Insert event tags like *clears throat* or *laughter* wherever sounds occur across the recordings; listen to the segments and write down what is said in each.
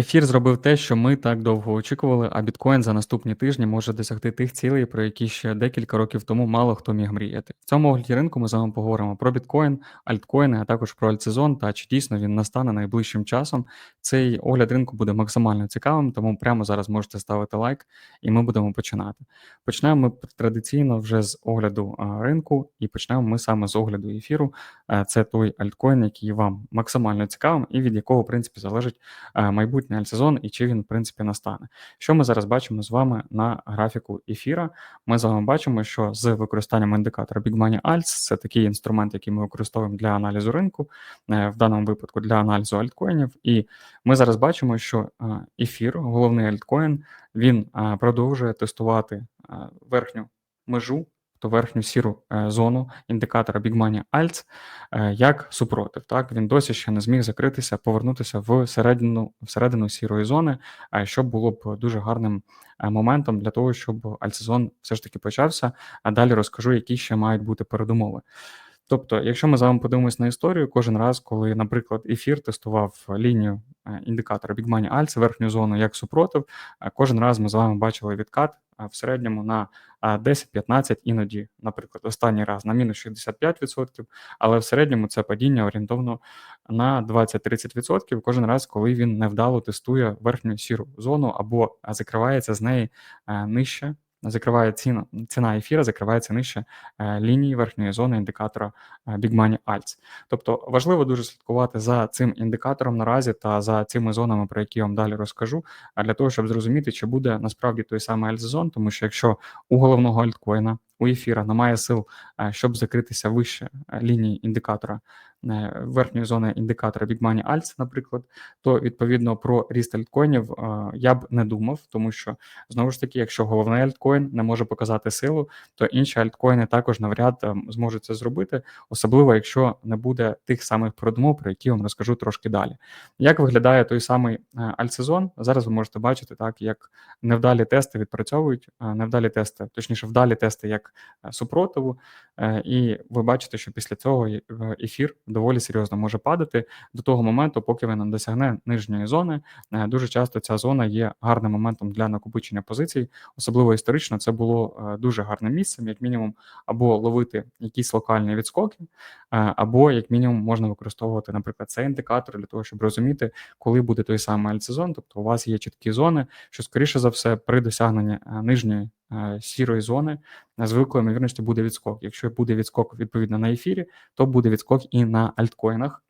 Ефір зробив те, що ми так довго очікували, а біткоін за наступні тижні може досягти тих цілей, про які ще декілька років тому мало хто міг мріяти. В цьому огляді ринку ми з вами поговоримо про біткоін, альткоїни, а також про альтсезон та чи дійсно він настане найближчим часом. Цей огляд ринку буде максимально цікавим, тому прямо зараз можете ставити лайк, і ми будемо починати. Почнемо ми традиційно вже з огляду ринку, і почнемо ми саме з огляду ефіру. Це той альткоін, який вам максимально цікавим, і від якого в принципі залежить е, майбутнє альтсезон і чи він в принципі настане. Що ми зараз бачимо з вами на графіку ефіра? Ми з вами бачимо, що з використанням індикатора Big Money Alts, це такий інструмент, який ми використовуємо для аналізу ринку, е, в даному випадку для аналізу альткоїнів. І ми зараз бачимо, що е, ефір, головний альткоін, він е, продовжує тестувати верхню межу то верхню сіру е, зону індикатора Big Money Alts е, як супротив. Так Він досі ще не зміг закритися, повернутися в середину всередину сірої зони, е, що було б дуже гарним моментом для того, щоб альтсезон все ж таки почався. А далі розкажу, які ще мають бути передумови. Тобто, якщо ми з вами подивимось на історію, кожен раз, коли, наприклад, ефір тестував лінію індикатора Big Money Alts, верхню зону як супротив, кожен раз ми з вами бачили відкат в середньому на 10-15, іноді, наприклад, останній раз на мінус 65%, але в середньому це падіння орієнтовно на 20-30% кожен раз, коли він невдало тестує верхню сіру зону або закривається з неї нижче закриває ціна ціна ефіра, закривається нижче е, лінії верхньої зони індикатора е, Big Money Alts. Тобто важливо дуже слідкувати за цим індикатором наразі та за цими зонами, про які я вам далі розкажу, а для того, щоб зрозуміти, чи буде насправді той самий альтзон, тому що якщо у головного альткоїна у ефіра немає сил, е, щоб закритися вище лінії індикатора верхньої зони індикатора Big Money Alts, наприклад, то відповідно про ріст альткоїнів е, я б не думав, тому що знову ж таки, якщо головний альткоін не може показати силу, то інші альткоїни також навряд е, зможуть це зробити, особливо якщо не буде тих самих продумов, про які я вам розкажу трошки далі. Як виглядає той самий альтсезон? Зараз ви можете бачити, так як невдалі тести відпрацьовують, невдалі тести, точніше, вдалі тести як супротиву, і ви бачите, що після цього ефір доволі серйозно може падати до того моменту, поки він досягне нижньої зони. Е, дуже часто ця зона є гарним моментом для накопичення позицій, особливо історично, це було е, дуже гарним місцем, як мінімум, або ловити якісь локальні відскоки, або як мінімум можна використовувати, наприклад, цей індикатор для того, щоб розуміти, коли буде той самий альтсезон. Тобто у вас є чіткі зони, що скоріше за все при досягненні нижньої Е, сірої зони з великою буде відскок. Якщо буде відскок відповідно на ефірі, то буде відскок і на альткоїнах.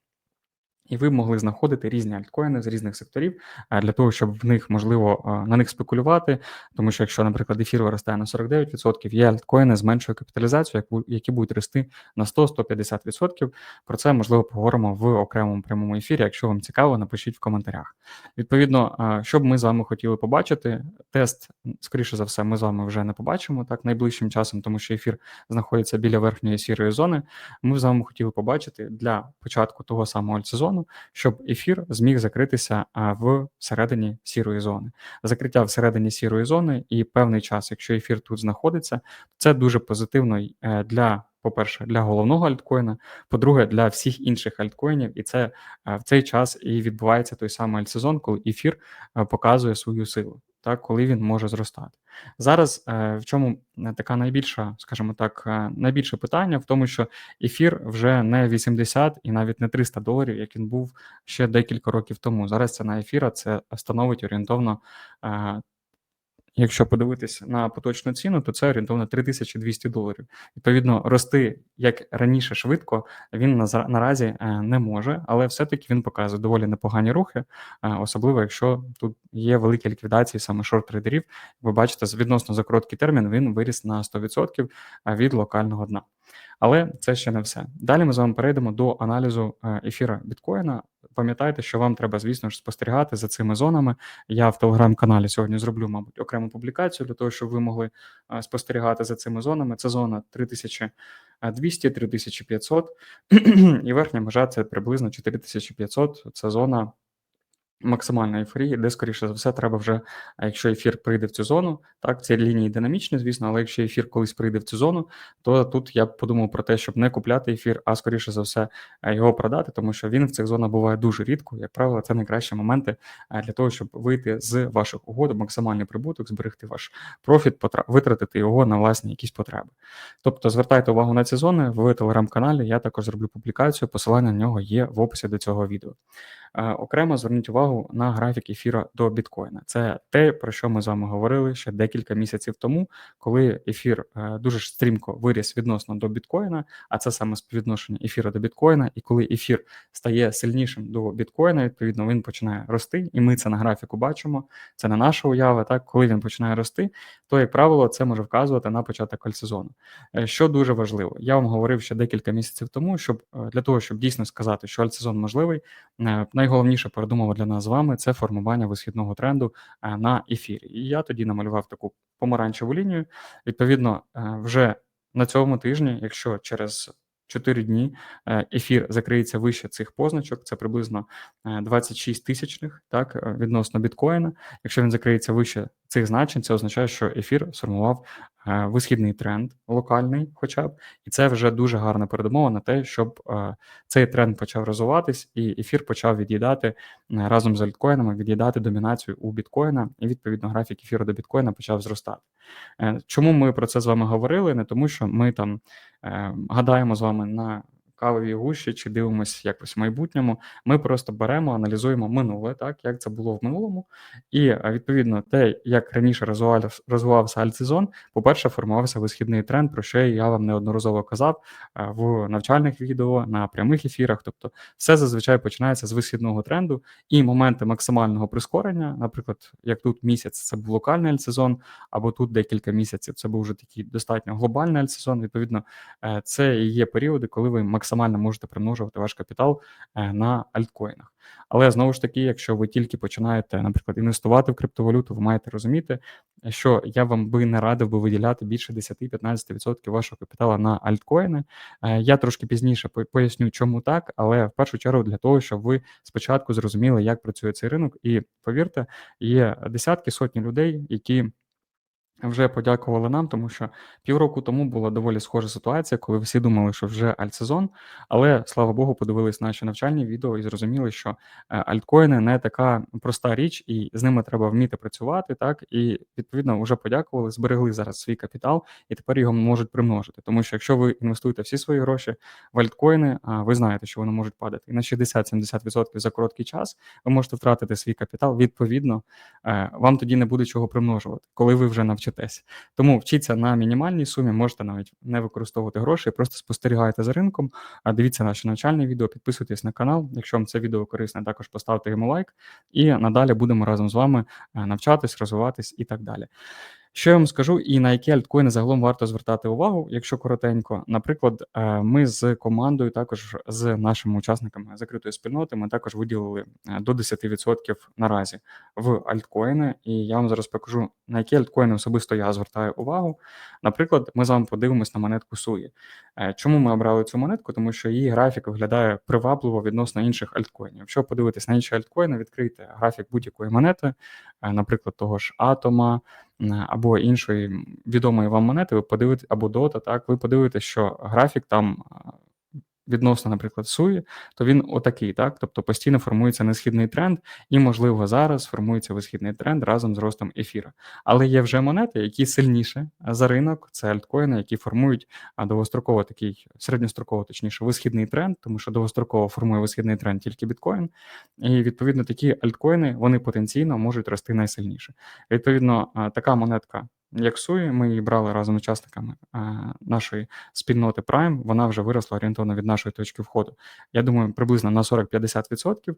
І ви могли знаходити різні альткоїни з різних секторів е, для того, щоб в них можливо е, на них спекулювати. Тому що, якщо, наприклад, ефір виростає на 49%, є альткоїни з меншою капіталізацією, які будуть рости на 100-150%. Про це можливо поговоримо в окремому прямому ефірі. Якщо вам цікаво, напишіть в коментарях. Відповідно, е, що б ми з вами хотіли побачити, тест, скоріше за все, ми з вами вже не побачимо так найближчим часом, тому що ефір знаходиться біля верхньої сірої зони. Ми з вами хотіли побачити для початку того самого альтсезону, зону, щоб ефір зміг закритися в середині сірої зони. Закриття всередині сірої зони і певний час, якщо ефір тут знаходиться, це дуже позитивно е, для. По-перше, для головного альткоїна, по-друге, для всіх інших альткоїнів, і це е, в цей час і відбувається той самий альтсезон, коли ефір е, показує свою силу так, коли він може зростати. Зараз е, в чому е, така найбільша, скажімо так, е, найбільше питання в тому, що ефір вже не 80 і навіть не 300 доларів, як він був ще декілька років тому. Зараз ціна ефіра це становить орієнтовно Якщо подивитися на поточну ціну, то це орієнтовно 3200 доларів. Відповідно, рости як раніше швидко він наразі е, не може, але все-таки він показує доволі непогані рухи, е, особливо якщо тут є великі ліквідації саме шорт-трейдерів. Ви бачите, відносно за короткий термін він виріс на 100% е, від локального дна. Але це ще не все. Далі ми з вами перейдемо до аналізу ефіра біткоїна. Пам'ятайте, що вам треба, звісно ж, спостерігати за цими зонами. Я в телеграм-каналі сьогодні зроблю, мабуть, окрему публікацію для того, щоб ви могли спостерігати за цими зонами. Це зона 3200, 3500 *clears throat* і верхня межа це приблизно 4500. Це зона максимальна ейфорія, де, скоріше за все, треба вже, якщо ефір прийде в цю зону, так, ці лінії динамічні, звісно, але якщо ефір колись прийде в цю зону, то тут я б подумав про те, щоб не купляти ефір, а скоріше за все його продати, тому що він в цих зонах буває дуже рідко. Як правило, це найкращі моменти для того, щоб вийти з ваших угод, максимальний прибуток, зберегти ваш профіт, витратити його на власні якісь потреби. Тобто звертайте увагу на ці зони в телеграм-каналі. Я також зроблю публікацію. Посилання на нього є в описі до цього відео. Е, окремо зверніть увагу на графік ефіра до біткоїна. Це те, про що ми з вами говорили ще декілька місяців тому, коли ефір е, дуже стрімко виріс відносно до біткоїна, а це саме співвідношення ефіра до біткоїна. І коли ефір стає сильнішим до біткоїна, відповідно він починає рости, і ми це на графіку бачимо. Це не наша уява. Так, коли він починає рости, то як правило це може вказувати на початок альтсезону. Е, що дуже важливо, я вам говорив ще декілька місяців тому, щоб для того, щоб дійсно сказати, що альтсезон можливий найголовніша передумова для нас з вами це формування висхідного тренду е, на ефірі. І я тоді намалював таку помаранчеву лінію. Відповідно, е, вже на цьому тижні, якщо через 4 дні е, ефір закриється вище цих позначок, це приблизно 26 тисячних, так, відносно біткоїна. Якщо він закриється вище цих значень, це означає, що ефір сформував Е, висхідний тренд локальний, хоча б, і це вже дуже гарна передумова на те, щоб е, цей тренд почав розвиватись, і ефір почав від'їдати е, разом з альткоїнами, від'їдати домінацію у біткоїна, і відповідно графік ефіру до біткоїна почав зростати. Чому ми про це з вами говорили? Не тому, що ми там гадаємо з вами на кавовій гущі чи дивимося якось в майбутньому. Ми просто беремо, аналізуємо минуле, так як це було в минулому, і відповідно те, як раніше розвивався, розвивався альтсезон, по-перше, формувався висхідний тренд, про що я вам неодноразово казав в навчальних відео на прямих ефірах. Тобто, все зазвичай починається з висхідного тренду і моменти максимального прискорення, наприклад, як тут місяць це був локальний альтсезон, або тут декілька місяців це був вже такий достатньо глобальний альтсезон. Відповідно, е, це і є періоди, коли ви максимально максимально можете примножувати ваш капітал е, на альткоїнах. Але знову ж таки, якщо ви тільки починаєте, наприклад, інвестувати в криптовалюту, ви маєте розуміти, що я вам би не радив би виділяти більше 10-15% вашого капіталу на альткоїни. Е, я трошки пізніше поясню, чому так, але в першу чергу для того, щоб ви спочатку зрозуміли, як працює цей ринок, і повірте, є десятки сотні людей, які вже подякували нам, тому що півроку тому була доволі схожа ситуація, коли всі думали, що вже альтсезон, але слава Богу, подивились наші навчальні відео і зрозуміли, що е, альткоїни не така проста річ, і з ними треба вміти працювати. Так і відповідно вже подякували, зберегли зараз свій капітал, і тепер його можуть примножити. Тому що якщо ви інвестуєте всі свої гроші в альткоїни, а ви знаєте, що вони можуть падати і на 60-70% за короткий час, ви можете втратити свій капітал. Відповідно, е, вам тоді не буде чого примножувати, коли ви вже навчите вчитесь. Тому вчіться на мінімальній сумі, можете навіть не використовувати гроші, просто спостерігайте за ринком, дивіться наші навчальні відео, підписуйтесь на канал. Якщо вам це відео корисне, також поставте йому лайк, і надалі будемо разом з вами е, навчатись, розвиватись і так далі. Що я вам скажу, і на які альткоїни загалом варто звертати увагу, якщо коротенько. Наприклад, е, ми з командою, також з нашими учасниками закритої спільноти, ми також виділили е, до 10% наразі в альткоїни. І я вам зараз покажу, на які альткоїни особисто я звертаю увагу. Наприклад, ми з вами подивимось на монетку Суї. Е, чому ми обрали цю монетку? Тому що її графік виглядає привабливо відносно інших альткоїнів. Якщо подивитись на інші альткоїни, відкрийте графік будь-якої монети, наприклад, того ж Атома або іншої відомої вам монети, ви подивитесь, або дота, так, ви подивитесь, що графік там відносно, наприклад, суї, то він отакий, так? Тобто постійно формується несхідний тренд, і, можливо, зараз формується висхідний тренд разом з ростом ефіра. Але є вже монети, які сильніше за ринок, це альткоїни, які формують довгостроково такий середньостроково, точніше, висхідний тренд, тому що довгостроково формує висхідний тренд тільки біткоін. І відповідно такі альткоїни вони потенційно можуть рости найсильніше. Відповідно, така монетка як Суї, ми її брали разом з учасниками нашої спільноти Prime, вона вже виросла орієнтовно від нашої точки входу. Я думаю, приблизно на 40-50%.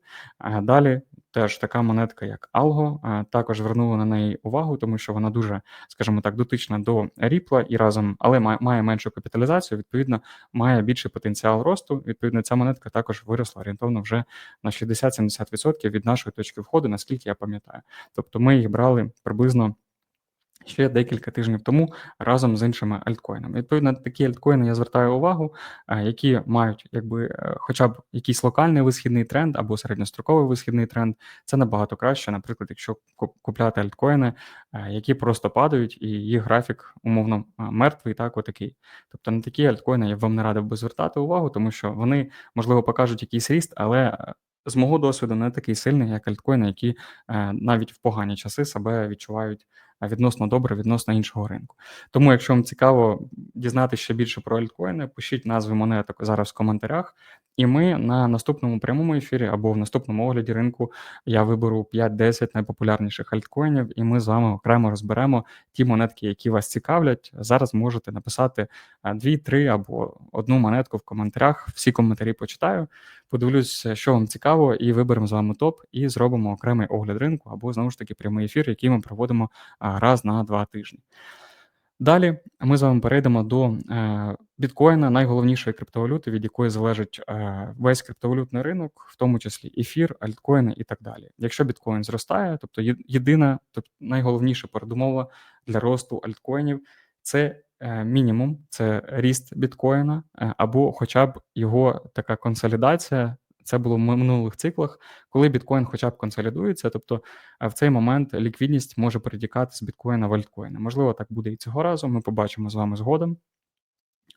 Далі теж така монетка, як Algo, також звернула на неї увагу, тому що вона дуже, скажімо так, дотична до Ripple і разом, але має меншу капіталізацію, відповідно, має більший потенціал росту. Відповідно, ця монетка також виросла орієнтовно вже на 60-70% від нашої точки входу, наскільки я пам'ятаю. Тобто ми їх брали приблизно ще декілька тижнів тому разом з іншими альткоїнами. Відповідно, такі альткоїни я звертаю увагу, е, які мають якби е, хоча б якийсь локальний висхідний тренд або середньостроковий висхідний тренд. Це набагато краще, наприклад, якщо купляти альткоїни, е, які просто падають, і їх графік умовно мертвий, так отакий. Тобто на такі альткоїни я вам не радив би звертати увагу, тому що вони можливо покажуть якийсь ріст, але з мого досвіду не такий сильний, як альткоїни, які навіть в погані часи себе відчувають відносно добре відносно іншого ринку. Тому, якщо вам цікаво дізнатися ще більше про альткоїни, пишіть назви монеток зараз в коментарях, і ми на наступному прямому ефірі або в наступному огляді ринку я виберу 5-10 найпопулярніших альткоїнів, і ми з вами окремо розберемо ті монетки, які вас цікавлять. Зараз можете написати 2-3 або одну монетку в коментарях. Всі коментарі почитаю. Подивлюсь, що вам цікаво, і виберемо з вами топ, і зробимо окремий огляд ринку або знову ж таки прямий ефір, який ми проводимо раз на два тижні. Далі ми з вами перейдемо до е, біткоїна, найголовнішої криптовалюти, від якої залежить е, весь криптовалютний ринок, в тому числі ефір, альткоїни і так далі. Якщо біткоін зростає, тобто єдина, тобто найголовніша передумова для росту альткоїнів це мінімум, це ріст біткоїна, або хоча б його така консолідація це було в минулих циклах, коли біткоін хоча б консолідується, тобто в цей момент ліквідність може перетікати з біткоїна в альткоїни. Можливо, так буде і цього разу. Ми побачимо з вами згодом.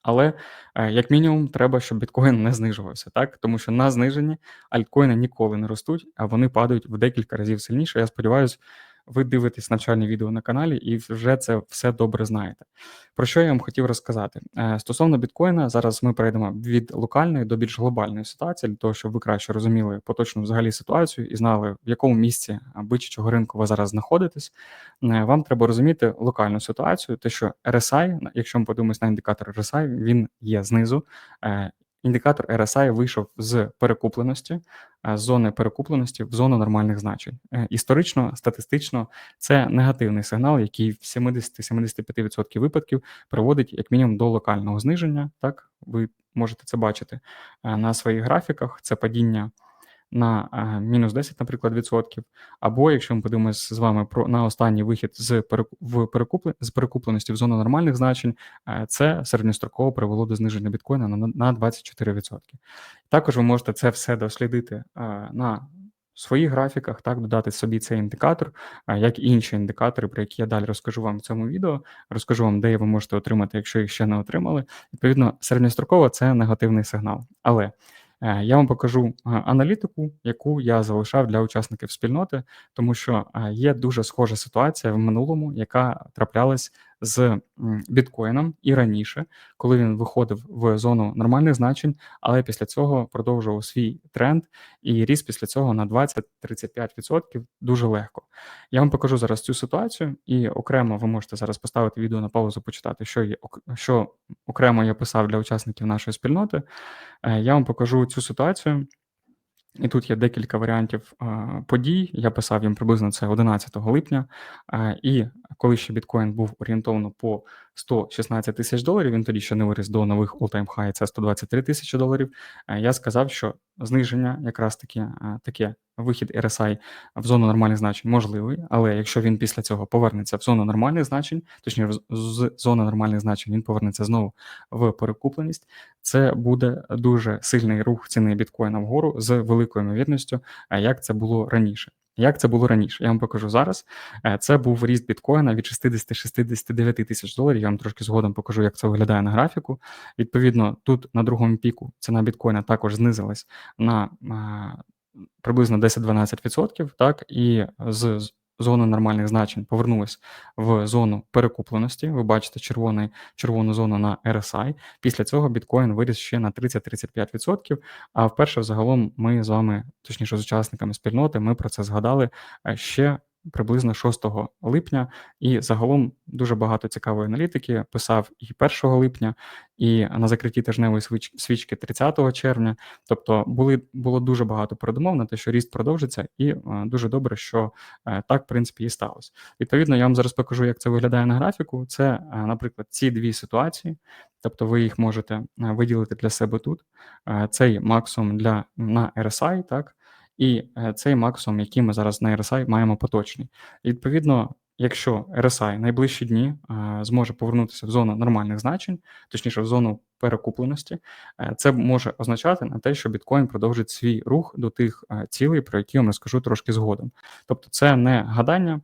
Але е, як мінімум треба, щоб біткоін не знижувався, так тому що на зниженні альткоїни ніколи не ростуть, а вони падають в декілька разів сильніше. Я сподіваюся, ви дивитесь навчальне відео на каналі і вже це все добре знаєте. Про що я вам хотів розказати? Е, стосовно біткоїна, зараз ми перейдемо від локальної до більш глобальної ситуації, для того, щоб ви краще розуміли поточну взагалі ситуацію і знали, в якому місці бичачого ринку ви зараз знаходитесь. Е, вам треба розуміти локальну ситуацію, те, що RSI, якщо ми подивимось на індикатор RSI, він є знизу. Е, індикатор RSI вийшов з перекупленості, з зони перекупленості в зону нормальних значень. Е, історично, статистично, це негативний сигнал, який в 70-75% випадків приводить як мінімум до локального зниження. Так, ви можете це бачити е, на своїх графіках. Це падіння на е, мінус 10, наприклад, відсотків. Або якщо ми подивимося з вами про на останній вихід з в перекупле, з перекупленості в зону нормальних значень, е, це середньостроково привело до зниження біткоїна на на 24%. Також ви можете це все дослідити е, на своїх графіках, так, додати собі цей індикатор, як і інші індикатори, про які я далі розкажу вам в цьому відео, розкажу вам, де ви можете отримати, якщо їх ще не отримали. Відповідно, середньостроково це негативний сигнал. Але Е, я вам покажу е, аналітику, яку я залишав для учасників спільноти, тому що е, є дуже схожа ситуація в минулому, яка траплялась з біткоїном і раніше, коли він виходив в зону нормальних значень, але після цього продовжував свій тренд і ріс після цього на 20-35% дуже легко. Я вам покажу зараз цю ситуацію, і окремо ви можете зараз поставити відео на паузу, почитати, що є що окремо я писав для учасників нашої спільноти. Е, я вам покажу цю ситуацію. І тут є декілька варіантів подій. Я писав їм приблизно це 11 липня. І коли ще біткоін був орієнтовно по 116 тисяч доларів, він тоді ще не виріс до нових all-time high, це 123 тисячі доларів. Я сказав, що зниження, якраз таки таке вихід RSI в зону нормальних значень можливий, але якщо він після цього повернеться в зону нормальних значень, точніше з зони нормальних значень він повернеться знову в перекупленість, це буде дуже сильний рух ціни біткоїна вгору з великою ймовірністю, як це було раніше. Як це було раніше? Я вам покажу зараз. Е, це був ріст біткоїна від 60-69 тисяч доларів. Я вам трошки згодом покажу, як це виглядає на графіку. Відповідно, тут на другому піку ціна біткоїна також знизилась на приблизно 10-12%, так, і з зона нормальних значень повернулась в зону перекупленості. Ви бачите червоний, червону зону на RSI. Після цього біткоін виріс ще на 30-35%. А вперше, взагалом, ми з вами, точніше, з учасниками спільноти, ми про це згадали е, ще приблизно 6 липня, і загалом дуже багато цікавої аналітики писав і 1 липня, і на закритті тижневої свічки 30 червня. Тобто були було дуже багато передумов на те, що ріст продовжиться, і е, дуже добре, що е, так в принципі і сталося. Відповідно, я вам зараз покажу, як це виглядає на графіку. Це, е, наприклад, ці дві ситуації. Тобто ви їх можете виділити для себе тут. Цей максимум для на RSI, так і е, цей максимум, який ми зараз на RSI маємо поточний. І відповідно, якщо RSI найближчі дні е, зможе повернутися в зону нормальних значень, точніше в зону перекупленості, е, це може означати на те, що біткоін продовжить свій рух до тих цілей, про які я вам розкажу трошки згодом. Тобто, це не гадання.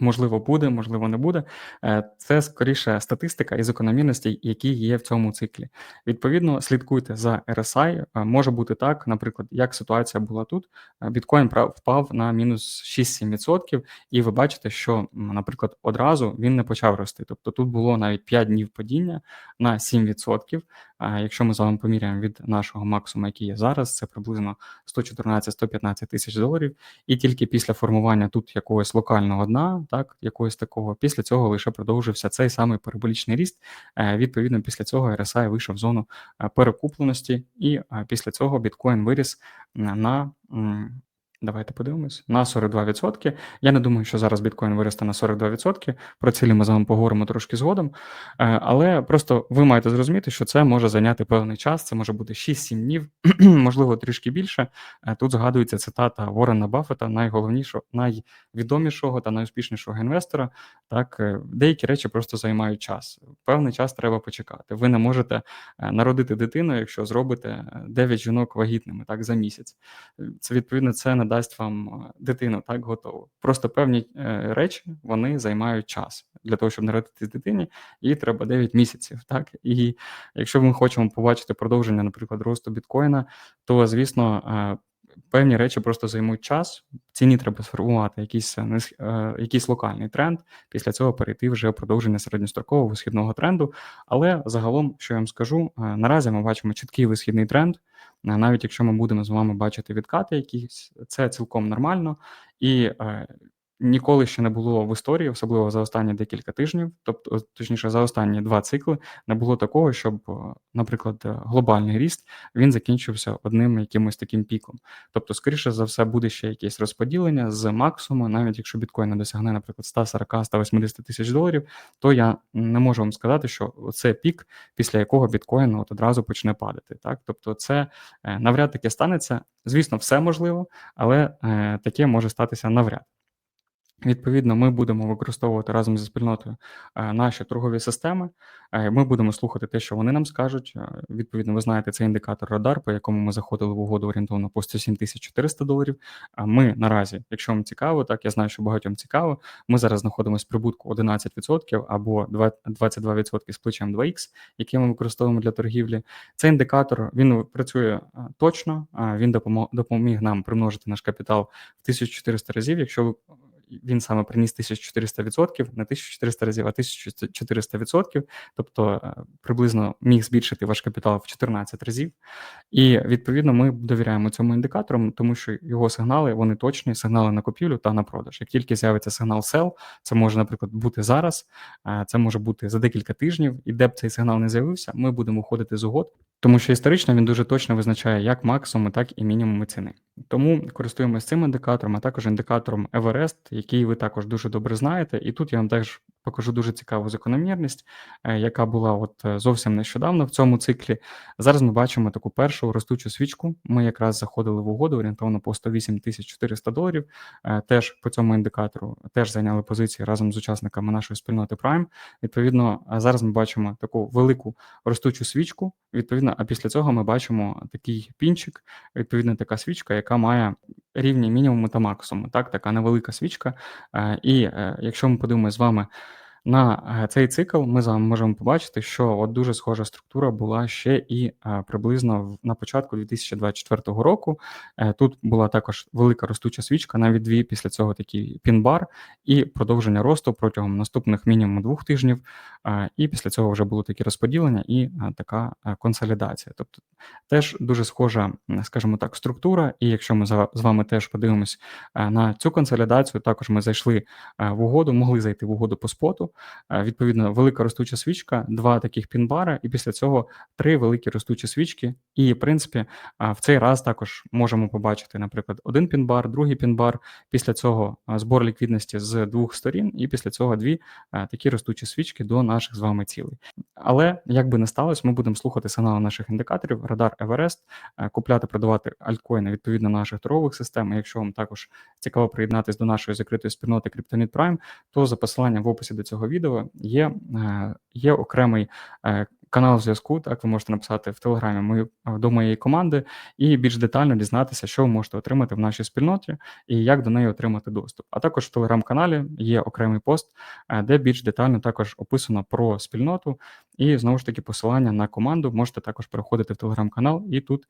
Можливо, буде, можливо, не буде. Е, це скоріше статистика і закономірності, які є в цьому циклі. Відповідно, слідкуйте за RSI. Е, може бути так, наприклад, як ситуація була тут. Е, біткоін впав на мінус 6-7%, і ви бачите, що, наприклад, одразу він не почав рости. Тобто тут було навіть 5 днів падіння на 7%. Якщо ми з вами поміряємо від нашого максимуму, який є зараз, це приблизно 114-115 тисяч доларів, і тільки після формування тут якогось локального дна, так якогось такого, після цього лише продовжився цей самий параболічний ріст. Е, відповідно, після цього RSI вийшов в зону е, перекупленості, і е, після цього біткоін виріс на Давайте подивимось на 42%. Я не думаю, що зараз біткоін виросте на 42%. Про цілі ми з вами поговоримо трошки згодом. Е, але просто ви маєте зрозуміти, що це може зайняти певний час. Це може бути 6-7 днів, *clears throat* можливо, трішки більше. Е, тут згадується цитата Ворена Баффета, найголовнішого, найвідомішого та найуспішнішого інвестора. Так, е, деякі речі просто займають час. Певний час треба почекати. Ви не можете народити дитину, якщо зробите 9 жінок вагітними так за місяць. Це відповідно це не дасть вам е, дитину так готову. Просто певні е, речі вони займають час для того, щоб народити дитині, їй треба 9 місяців. Так і якщо ми хочемо побачити продовження, наприклад, росту біткоїна, то звісно. Е, певні речі просто займуть час. Ціні треба сформувати якийсь якийсь локальний тренд. Після цього перейти вже продовження середньострокового висхідного тренду. Але загалом, що я вам скажу, наразі ми бачимо чіткий висхідний тренд. Навіть якщо ми будемо з вами бачити відкати, якісь це цілком нормально, і е, ніколи ще не було в історії, особливо за останні декілька тижнів, тобто, точніше, за останні два цикли, не було такого, щоб, е, наприклад, е, глобальний ріст він закінчився одним якимось таким піком. Тобто, скоріше за все, буде ще якесь розподілення з максимуму, навіть якщо біткоін не досягне, наприклад, 140-180 тисяч доларів, то я не можу вам сказати, що це пік, після якого біткоін от одразу почне падати. Так, тобто, це е, навряд таки станеться. Звісно, все можливо, але таке може статися навряд. Відповідно, ми будемо використовувати разом зі спільнотою е, наші торгові системи. Е, ми будемо слухати те, що вони нам скажуть. Е, відповідно, ви знаєте, це індикатор радар, по якому ми заходили в угоду орієнтовно по 107 400 доларів. А ми наразі, якщо вам цікаво, так я знаю, що багатьом цікаво. Ми зараз знаходимося в прибутку 11% або 22% з плечем 2х, який ми використовуємо для торгівлі. Цей індикатор він працює точно. Він допоміг нам примножити наш капітал в 1400 разів. Якщо ви він саме приніс 1400%, не 1400 разів, а 1400%, тобто е, приблизно міг збільшити ваш капітал в 14 разів. І відповідно ми довіряємо цьому індикатору, тому що його сигнали вони точні, сигнали на купівлю та на продаж. Як тільки з'явиться сигнал sell, це може, наприклад, бути зараз, це може бути за декілька тижнів, і де б цей сигнал не з'явився, ми будемо входити з угод, тому що історично він дуже точно визначає як максимуми, так і мінімуми ціни. Тому користуємося цим індикатором, а також індикатором Everest, який ви також дуже добре знаєте. І тут я вам теж покажу дуже цікаву закономірність, е, яка була от е, зовсім нещодавно в цьому циклі. Зараз ми бачимо таку першу ростучу свічку. Ми якраз заходили в угоду орієнтовно по 108 400 доларів. Е, теж по цьому індикатору теж зайняли позиції разом з учасниками нашої спільноти Prime. Відповідно, зараз ми бачимо таку велику ростучу свічку. Відповідно, а після цього ми бачимо такий пінчик, відповідно, така свічка, яка має рівні мінімуму та максимуму. Так, така невелика свічка. І якщо ми подивимося з вами. На е, цей цикл ми з вами можемо побачити, що от дуже схожа структура була ще і е, приблизно на початку 2024 року. Е, тут була також велика ростуча свічка, навіть дві після цього такий пін-бар і продовження росту протягом наступних мінімум двох тижнів. І після цього вже було такі розподілення і така консолідація. Тобто теж дуже схожа, скажімо так, структура. І якщо ми з вами теж подивимось на цю консолідацію, також ми зайшли в угоду, могли зайти в угоду по споту. Е, відповідно велика ростуча свічка, два таких пін-бара, і після цього три великі ростучі свічки. І, в принципі, в цей раз також можемо побачити, наприклад, один пін-бар, другий пін-бар, після цього збор ліквідності з двох сторін, і після цього дві такі ростучі свічки до наших з вами цілей. Але як би не сталося, ми будемо слухати сигнали наших індикаторів, радар Everest, е, купляти, продавати альткоїни відповідно наших торгових систем. І Якщо вам також цікаво приєднатися до нашої закритої спільноти Kryptonit Prime, то за посиланням в описі до цього відео є, е, є окремий е, канал зв'язку. Так, ви можете написати в телеграмі мою до моєї команди і більш детально дізнатися, що ви можете отримати в нашій спільноті і як до неї отримати доступ. А також в телеграм-каналі є окремий пост, де більш детально також описано про спільноту. І знову ж таки посилання на команду можете також переходити в телеграм-канал і тут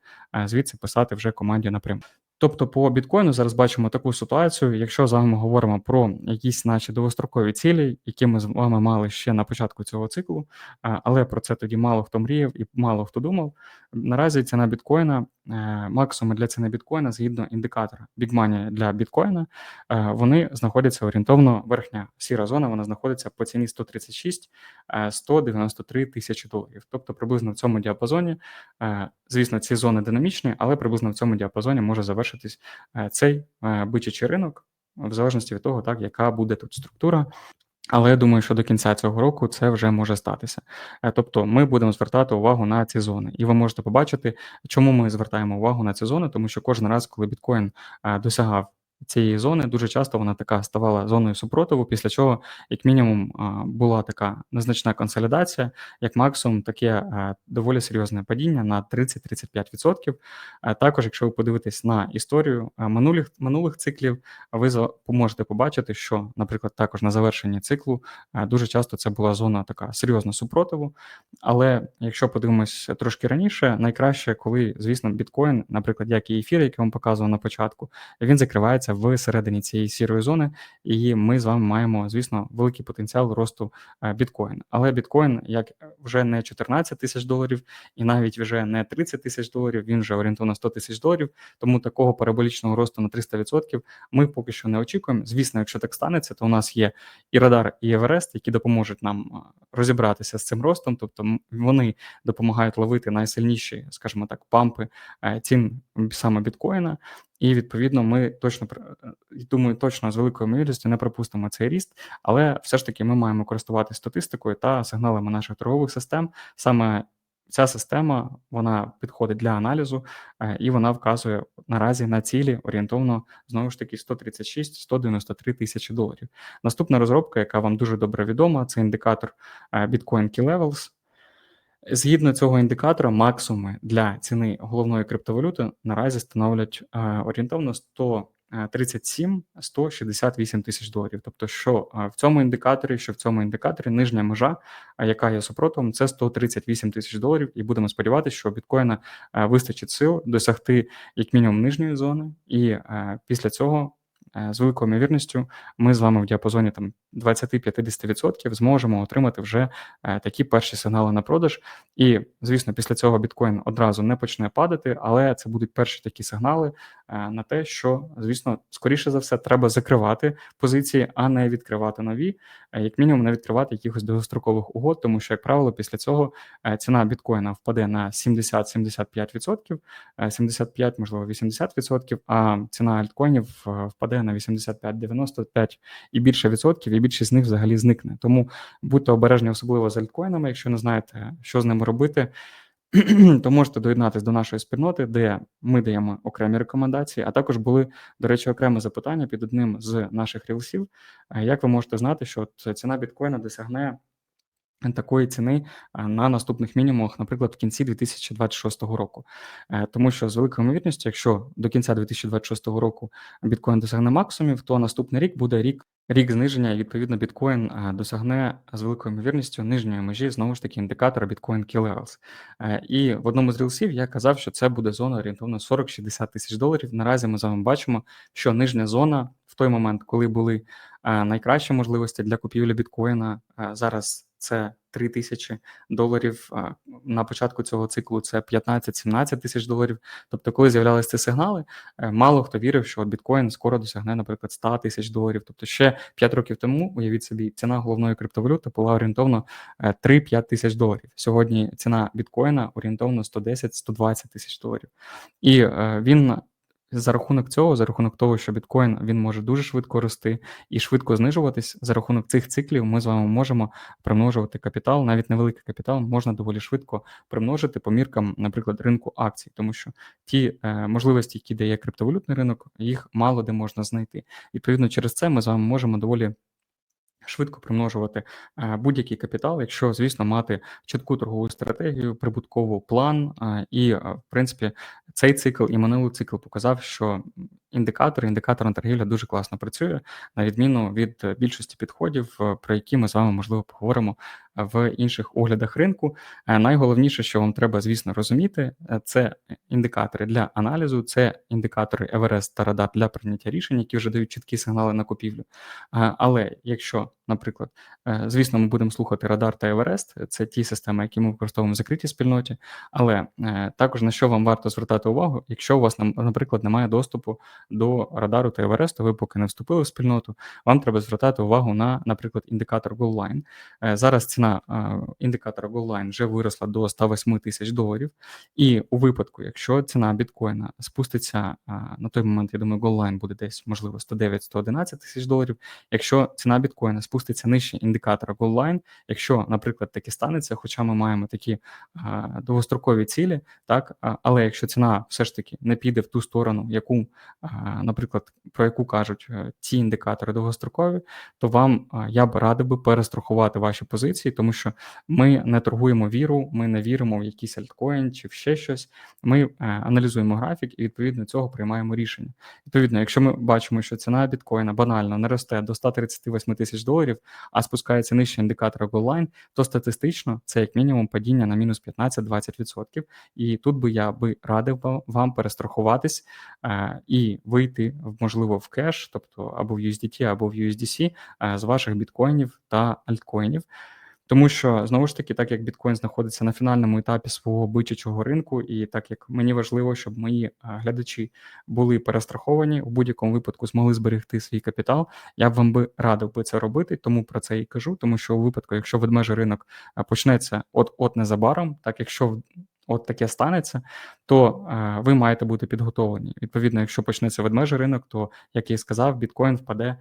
звідси писати вже команді напряму. Тобто по біткоїну зараз бачимо таку ситуацію. Якщо з вами говоримо про якісь наші довгострокові цілі, які ми з вами мали ще на початку цього циклу, але про це тоді мало хто мріяв і мало хто думав. Наразі ціна біткоїна, е, максимум для ціни біткоїна згідно індикатора Money для біткоїна, е, вони знаходяться орієнтовно верхня сіра зона, вона знаходиться по ціні 136 193 тисячі доларів. Тобто приблизно в цьому діапазоні, е, звісно, ці зони динамічні, але приблизно в цьому діапазоні може завершитись цей бичачий ринок, в залежності від того, так яка буде тут структура. Але я думаю, що до кінця цього року це вже може статися. Е, тобто ми будемо звертати увагу на ці зони, і ви можете побачити, чому ми звертаємо увагу на ці зони, тому що кожен раз, коли біткоін е, досягав цієї зони дуже часто вона така ставала зоною супротиву, після чого, як мінімум, була така незначна консолідація, як максимум, таке доволі серйозне падіння на 30-35%. Також, якщо ви подивитесь на історію минулих минулих циклів, ви можете побачити, що, наприклад, також на завершенні циклу дуже часто це була зона така серйозна супротиву. Але якщо подивимось трошки раніше, найкраще, коли, звісно, біткоін, наприклад, як і ефір, який вам показував на початку, він закривається знаходиться в середині цієї сірої зони, і ми з вами маємо, звісно, великий потенціал росту е, біткоін. Але біткоін, як вже не 14 тисяч доларів, і навіть вже не 30 тисяч доларів, він вже орієнтовно 100 тисяч доларів. Тому такого параболічного росту на 300% ми поки що не очікуємо. Звісно, якщо так станеться, то у нас є і радар, і Еверест, які допоможуть нам е, розібратися з цим ростом, тобто вони допомагають ловити найсильніші, скажімо так, пампи е, цін саме біткоїна. І відповідно ми точно е, думаю, точно з великою ймовірністю не пропустимо цей ріст, але все ж таки ми маємо користуватися статистикою та сигналами наших торгових систем. Саме ця система вона підходить для аналізу е, і вона вказує наразі на цілі орієнтовно знову ж таки 136-193 тисячі доларів. Наступна розробка, яка вам дуже добре відома, це індикатор е, Bitcoin Key Levels. Згідно цього індикатора, максимуми для ціни головної криптовалюти наразі становлять е, орієнтовно 137 168 тисяч доларів. Тобто, що е, в цьому індикаторі, що в цьому індикаторі нижня межа, яка є супротивом, це 138 тисяч доларів, і будемо сподіватися, що біткоїна е, вистачить сил досягти як мінімум нижньої зони, і після цього Е, з великою ймовірністю ми з вами в діапазоні там 20-50% зможемо отримати вже е, такі перші сигнали на продаж. І, звісно, після цього біткоін одразу не почне падати, але це будуть перші такі сигнали е, на те, що, звісно, скоріше за все, треба закривати позиції, а не відкривати нові, як мінімум, не відкривати якихось довгострокових угод, тому що, як правило, після цього ціна біткоїна впаде на 70-75%, 75, можливо, 80%, а ціна альткоїнів впаде на 85-95 і більше відсотків, і більшість з них взагалі зникне. Тому будьте обережні, особливо з альткоїнами, якщо не знаєте, що з ними робити. *clears throat* То можете доєднатися до нашої спільноти, де ми даємо окремі рекомендації, а також були, до речі, окреме запитання під одним з наших рілсів. Як ви можете знати, що ціна біткоїна досягне Такої ціни на наступних мінімумах, наприклад, в кінці 2026 року, е, тому що з великою ймовірністю, якщо до кінця 2026 року біткоін досягне максимумів, то наступний рік буде рік рік зниження, і відповідно біткоін досягне з великою ймовірністю нижньої межі знову ж таки індикатора Bitcoin Key. Е, і в одному з рілсів я казав, що це буде зона орієнтовно 40-60 тисяч доларів. Наразі ми з вами бачимо, що нижня зона в той момент, коли були найкращі можливості для купівлі біткоїна, зараз це 3 тисячі доларів. На початку цього циклу це 15-17 тисяч доларів. Тобто, коли з'являлися ці сигнали, е, мало хто вірив, що біткоін скоро досягне, наприклад, 100 тисяч доларів. Тобто, ще 5 років тому, уявіть собі, ціна головної криптовалюти була орієнтовно е, 3-5 тисяч доларів. Сьогодні ціна біткоїна орієнтовно 110-120 тисяч доларів. І е, він за рахунок цього, за рахунок того, що біткоін він може дуже швидко рости і швидко знижуватись, за рахунок цих циклів ми з вами можемо примножувати капітал, навіть невеликий капітал можна доволі швидко примножити по міркам, наприклад, ринку акцій, тому що ті е, можливості, які дає криптовалютний ринок, їх мало де можна знайти. Відповідно, через це ми з вами можемо доволі. Швидко примножувати е, будь-який капітал, якщо, звісно, мати чітку торгову стратегію, прибутковий план. е, І, е, в принципі, цей цикл і минулий цикл показав, що індикатор, індикаторна торгівля дуже класно працює, на відміну від більшості підходів, про які ми з вами можливо поговоримо в інших оглядах ринку. Найголовніше, що вам треба, звісно, розуміти, це індикатори для аналізу, це індикатори Everest та Radar для прийняття рішень, які вже дають чіткі сигнали на купівлю. Але якщо, наприклад, е, звісно, ми будемо слухати Radar та Everest, це ті системи, які ми використовуємо в закритій спільноті. Але е, також на що вам варто звертати увагу, якщо у вас, наприклад, немає доступу до радару та Евересту, ви поки не вступили в спільноту, вам треба звертати увагу на, наприклад, індикатор GoLine. Е, Зараз ціна індикатора GoLine вже виросла до 108 тисяч доларів. І у випадку, якщо ціна біткоїна спуститься на той момент, я думаю, GoLine буде десь можливо 109-111 тисяч доларів. Якщо ціна біткоїна спуститься нижче індикатора GoLine, якщо, наприклад, таке станеться, хоча ми маємо такі е, довгострокові цілі, так а- але якщо ціна все ж таки не піде в ту сторону, яку, а, наприклад, про яку кажуть е, ці індикатори довгострокові, то вам а, я б радив би перестрахувати ваші позиції, тому що ми не торгуємо віру, ми не віримо в якийсь альткоін чи в ще щось. Ми е, аналізуємо графік і відповідно цього приймаємо рішення. Відповідно, якщо ми бачимо, що ціна біткоїна банально не росте до 138 тисяч доларів, а спускається нижче індикатора GoLine, то статистично це як мінімум падіння на мінус 15-20%. І тут би я би радив вам- перестрахуватись е, і вийти можливо в кеш, тобто або в USDT, або в USDC е, з ваших біткоїнів та альткоїнів. Тому що знову ж таки, так як біткоін знаходиться на фінальному етапі свого бичачого ринку, і так як мені важливо, щоб мої е, глядачі були перестраховані, у будь-якому випадку змогли зберегти свій капітал, я б вам би радив би це робити, тому про це і кажу. Тому що у випадку, якщо ведмежий ринок е, почнеться от от незабаром, так якщо от таке станеться, то е, ви маєте бути підготовлені. Відповідно, якщо почнеться ведмежий ринок, то як я і сказав, біткоін впаде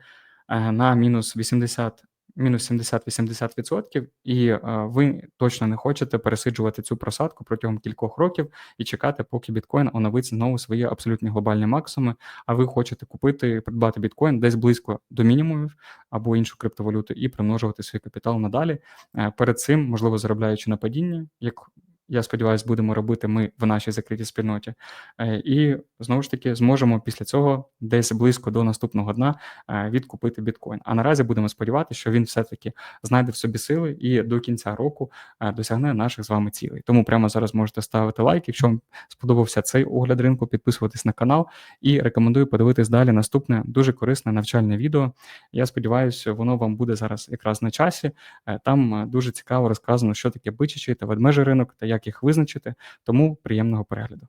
е, на мінус 80 мінус 70-80%, і е, ви точно не хочете пересиджувати цю просадку протягом кількох років і чекати, поки біткоін оновить знову свої абсолютні глобальні максимуми. А ви хочете купити, придбати біткоін десь близько до мінімумів або іншу криптовалюту і примножувати свій капітал надалі. Е, Перед цим, можливо, заробляючи на падінні, як я сподіваюся, будемо робити ми в нашій закритій спільноті. Е, І знову ж таки зможемо після цього десь близько до наступного дна е, відкупити біткоін. А наразі будемо сподіватися, що він все-таки знайде в собі сили і до кінця року е, досягне наших з вами цілей. Тому прямо зараз можете ставити лайк, якщо вам сподобався цей огляд ринку, підписуватись на канал і рекомендую подивитись далі наступне дуже корисне навчальне відео. Я сподіваюся, воно вам буде зараз якраз на часі. Там дуже цікаво розказано, що таке бичачий та ведмежий ринок та як їх визначити. Тому приємного перегляду.